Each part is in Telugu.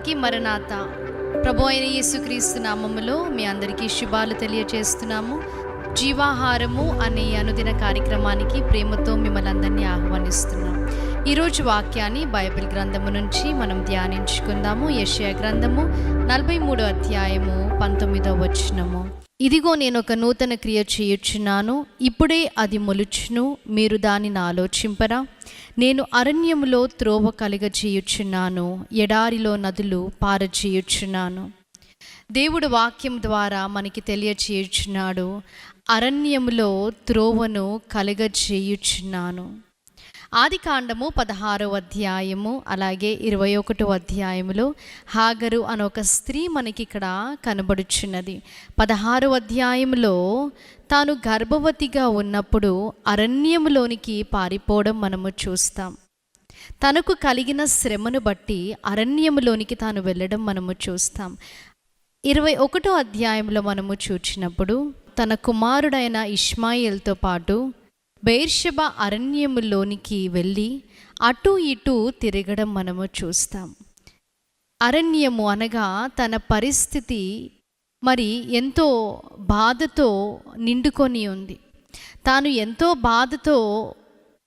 అందరికీ మరణాత. ప్రభు అయిన యేసుక్రీస్తు నామములో మీ అందరికీ శుభాలు తెలియజేస్తున్నాము జీవాహారము అనే అనుదిన కార్యక్రమానికి ప్రేమతో మిమ్మల్ని అందరినీ ఆహ్వానిస్తున్నాం. ఈరోజు వాక్యాన్ని బైబిల్ గ్రంథము నుంచి మనం ధ్యానించుకుందాము. యషయా గ్రంథము నలభై మూడో అధ్యాయము పంతొమ్మిదో వచనము. ఇదిగో నేను ఒక నూతన క్రియ చేయుచున్నాను. ఇప్పుడే అది మొలుచును మీరు దానిని ఆలోచింపరా. నేను అరణ్యములో త్రోవ కలుగజేయుచున్నాను ఎడారిలో నదులు పారజేయుచున్నాను. దేవుడు వాక్యం ద్వారా మనకి తెలియచేయుచున్నాడు అరణ్యములో త్రోవను కలగజేయుచున్నాను. ఆది కాండము పదహారో అధ్యాయము అలాగే ఇరవై ఒకటో అధ్యాయములో హాగరు అనే ఒక స్త్రీ మనకి ఇక్కడ కనబడుచున్నది. పదహారో అధ్యాయంలో తాను గర్భవతిగా ఉన్నప్పుడు అరణ్యములోనికి పారిపోవడం మనము చూస్తాం. తనకు కలిగిన శ్రమను బట్టి అరణ్యములోనికి తాను వెళ్ళడం మనము చూస్తాం. ఇరవై ఒకటో అధ్యాయంలో మనము చూచినప్పుడు తన కుమారుడైన ఇష్మాయిల్తో పాటు బెయిర్షబ అరణ్యములోనికి వెళ్ళి అటు ఇటు తిరగడం మనము చూస్తాం. అరణ్యము అనగా తన పరిస్థితి మరి ఎంతో బాధతో నిండుకొని ఉంది. తాను ఎంతో బాధతో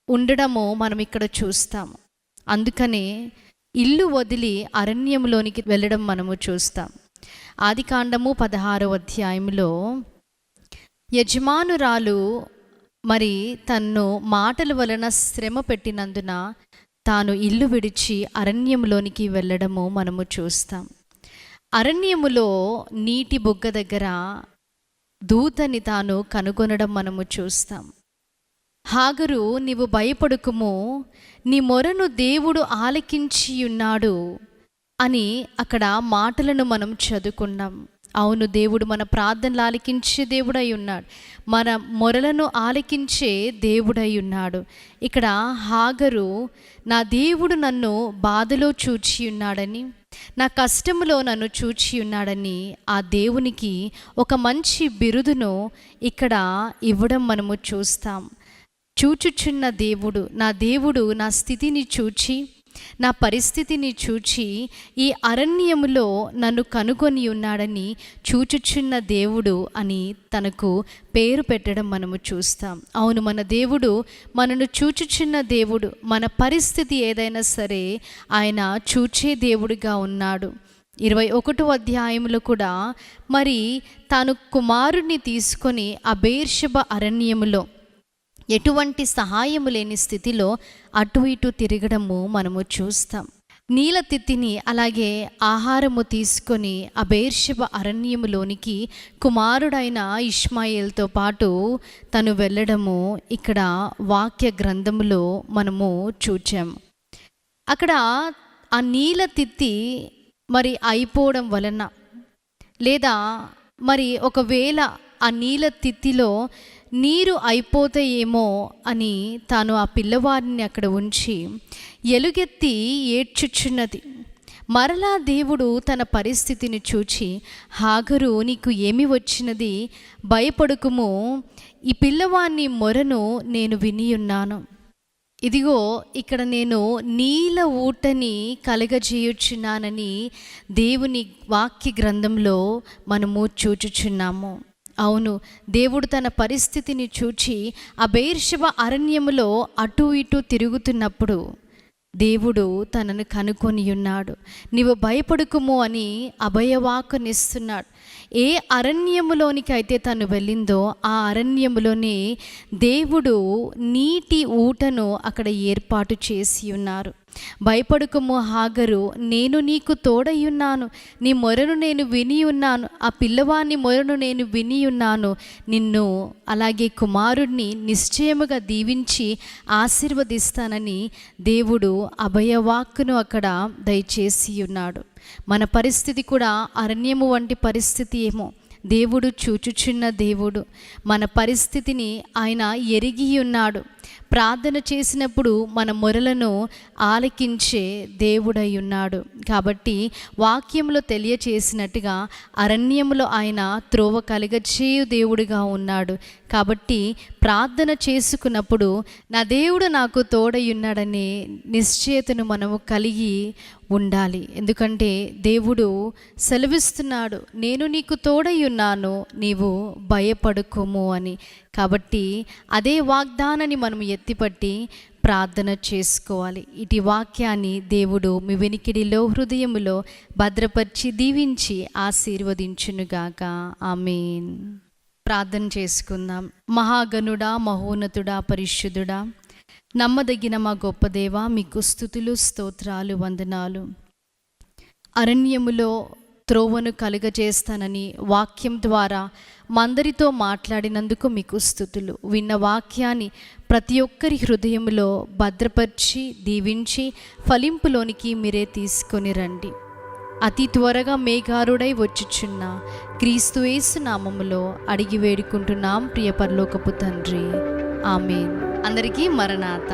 ఉండడము మనం ఇక్కడ చూస్తాము అందుకనే ఇల్లు వదిలి అరణ్యంలోనికి వెళ్ళడం మనము చూస్తాం. ఆదికాండము పదహారో అధ్యాయంలో యజమానురాలు మరి తన్ను మాటల వలన శ్రమ పెట్టినందున తాను ఇల్లు విడిచి అరణ్యంలోనికి వెళ్ళడము మనము చూస్తాం. అరణ్యములో నీటి బొగ్గ దగ్గర దూతని తాను కనుగొనడం మనము చూస్తాం. హాగరు నీవు భయపడుకుము నీ మొరను దేవుడు ఆలకించి ఉన్నాడు అని అక్కడ మాటలను మనం చదువుకున్నాం. అవును దేవుడు మన ప్రార్థనలు ఆలకించే దేవుడై ఉన్నాడు. మన మొరలను ఆలకించే దేవుడై ఉన్నాడు. ఇక్కడ హాగరు నా దేవుడు నన్ను బాధలో చూచి ఉన్నాడని నా కష్టములో నన్ను చూచి ఉన్నాడని ఆ దేవునికి ఒక మంచి బిరుదును ఇక్కడ ఇవ్వడం మనము చూస్తాం. చూచుచున్న దేవుడు నా దేవుడు నా స్థితిని చూచి నా పరిస్థితిని చూచి ఈ అరణ్యములో నన్ను కనుగొని ఉన్నాడని చూచుచున్న దేవుడు అని తనకు పేరు పెట్టడం మనము చూస్తాం. అవును మన దేవుడు మనను చూచుచున్న దేవుడు మన పరిస్థితి ఏదైనా సరే ఆయన చూచే దేవుడిగా ఉన్నాడు. ఇరవై ఒకటో అధ్యాయంలో కూడా మరి తాను కుమారుణ్ణి తీసుకొని అబేర్షభ అరణ్యములో ఎటువంటి సహాయము లేని స్థితిలో అటు ఇటు తిరగడము మనము చూస్తాం. నీల తిత్తిని అలాగే ఆహారము తీసుకొని అబేర్షబ అరణ్యములోనికి కుమారుడైన ఇష్మాయిల్తో పాటు తను వెళ్ళడము ఇక్కడ వాక్య గ్రంథములో మనము చూచాం. అక్కడ ఆ నీల తిత్తి మరి అయిపోవడం వలన లేదా మరి ఒకవేళ ఆ నీళ్ళ తిత్తిలో నీరు అయిపోతాయేమో అని తాను ఆ పిల్లవాడిని అక్కడ ఉంచి ఎలుగెత్తి ఏడ్చుచున్నది. మరలా దేవుడు తన పరిస్థితిని చూచి హాగరు నీకు ఏమి వచ్చినది? భయపడుకుము. ఈ పిల్లవాడిని మొరను నేను వినియున్నాను. ఇదిగో ఇక్కడ నేను నీల ఊటని కలగజేయుచున్నానని దేవుని వాక్య గ్రంథంలో మనము చూచుచున్నాము. అవును దేవుడు తన పరిస్థితిని చూచి ఆ బెయిర్షివ అరణ్యములో అటు ఇటు తిరుగుతున్నప్పుడు దేవుడు తనను కనుకొని ఉన్నాడు. నీవు భయపడుకుము అని అభయవాకునిస్తున్నాడు ఏ అరణ్యములోనికి అయితే తను వెళ్ళిందో ఆ అరణ్యములోనే దేవుడు నీటి ఊటను అక్కడ ఏర్పాటు చేసి ఉన్నారు. భయపడుకుము హాగరు నేను నీకు తోడయ్యున్నాను నీ మొరను నేను విని ఉన్నాను ఆ పిల్లవాని మొరను నేను విని ఉన్నాను నిన్ను అలాగే కుమారుణ్ణి నిశ్చయముగా దీవించి ఆశీర్వదిస్తానని దేవుడు అభయవాక్కును అక్కడ దయచేసి ఉన్నాడు మన పరిస్థితి కూడా అరణ్యము వంటి పరిస్థితి ఏమో. దేవుడు చూచుచున్న దేవుడు మన పరిస్థితిని ఆయన ఎరిగి ఉన్నాడు ప్రార్థన చేసినప్పుడు మన మొరలను ఆలకించే దేవుడై ఉన్నాడు కాబట్టి వాక్యంలో తెలియచేసినట్టుగా అరణ్యంలో ఆయన త్రోవ కలగచేయు దేవుడిగా ఉన్నాడు. కాబట్టి ప్రార్థన చేసుకున్నప్పుడు నా దేవుడు నాకు తోడయున్నాడనే నిశ్చయతను మనము కలిగి ఉండాలి. ఎందుకంటే దేవుడు సెలవిస్తున్నాడు నేను నీకు తోడయున్నాను నీవు భయపడుకోము అని. కాబట్టి అదే వాగ్దానాన్ని మనం ఎత్తిపట్టి ప్రార్థన చేసుకోవాలి. ఇటు వాక్యాన్ని దేవుడు మీ వెనికిడిలో హృదయములో భద్రపరిచి దీవించి ఆశీర్వదించునుగాక. ఆమెన్. ప్రార్థన చేసుకుందాం. మహాగణుడా మహోన్నతుడా పరిశుద్ధుడా నమ్మదగిన మా గొప్ప దేవ మీకు స్థుతులు స్తోత్రాలు వందనాలు. అరణ్యములో త్రోవను కలుగజేస్తానని వాక్యం ద్వారా మందరితో మాట్లాడినందుకు మీకు స్థుతులు. విన్న వాక్యాన్ని ప్రతి ఒక్కరి హృదయంలో భద్రపరిచి దీవించి ఫలింపులోనికి మీరే తీసుకొని రండి. అతి త్వరగా మేఘారుడై వచ్చుచున్న క్రీస్తుయేసు నామములో అడిగి వేడుకుంటున్నాం ప్రియపరలోకపు తండ్రి. ఆమె అందరికీ మరణాత.